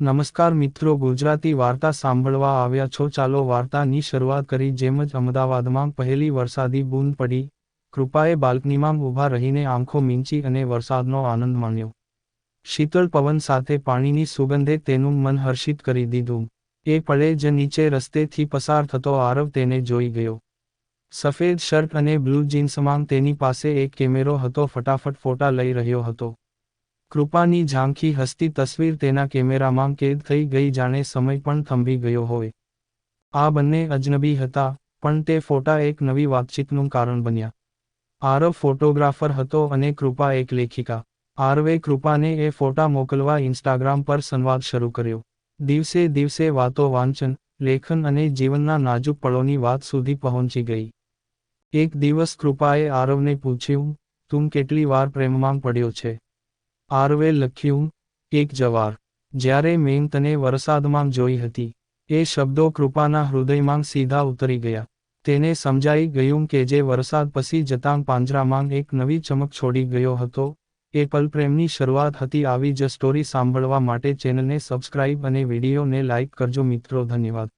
નમસ્કાર મિત્રો, ગુજરાતી વાર્તા સાંભળવા આવ્યા છો. ચાલો વાર્તાની શરૂઆત કરી. જેમ જ અમદાવાદમાં પહેલી વરસાદી બૂંદ પડી, કૃપાએ બાલ્કનીમાં ઊભા રહીને આંખો મીંચી અને વરસાદનો આનંદ માણ્યો. શીતળ પવન સાથે પાણીની સુગંધે તેનું મન હર્ષિત કરી દીધું. એ પળે જ નીચે રસ્તેથી પસાર થતો આરવ તેને જોઈ ગયો. સફેદ શર્ટ અને બ્લુ જીન્સમાં તેની પાસે એક કેમેરો હતો. ફટાફટ ફોટા લઈ રહ્યો હતો. કૃપાની ઝાંખી હસતી તસવીર તેના કેમેરામાં કેદ થઈ ગઈ જાણે સમય પણ થંભી ગયો હોય. આ બંને અજનબી હતા, પણ તે ફોટા એક નવી વાતચીતનું કારણ બન્યા. આરવ ફોટોગ્રાફર હતો અને કૃપા એક લેખિકા. આરવે કૃપાને એ ફોટા મોકલવા ઇન્સ્ટાગ્રામ પર સંવાદ શરૂ કર્યો. દિવસે દિવસે વાતો વાંચન, લેખન અને જીવનના નાજુક પળોની વાત સુધી પહોંચી ગઈ. એક દિવસ કૃપાએ આરવને પૂછ્યું, તું કેટલી વાર પ્રેમમાં પડ્યો છે? આરવે લખ્યું, એક જવાર. જ્યારે મેં તને વરસાદમાં જોઈ હતી, એ શબ્દો કૃપાના હૃદયમાં સીધા ઉતરી ગયા. તેને સમજાઈ ગયું કે જે વરસાદ પછી જતાં પાંજરામાં એક નવી ચમક છોડી ગયો હતો, એ પલપ્રેમની શરૂઆત હતી. આવી જ સ્ટોરી સાંભળવા માટે ચેનલને સબસ્ક્રાઇબ અને વિડીયોને લાઇક કરજો મિત્રો. ધન્યવાદ.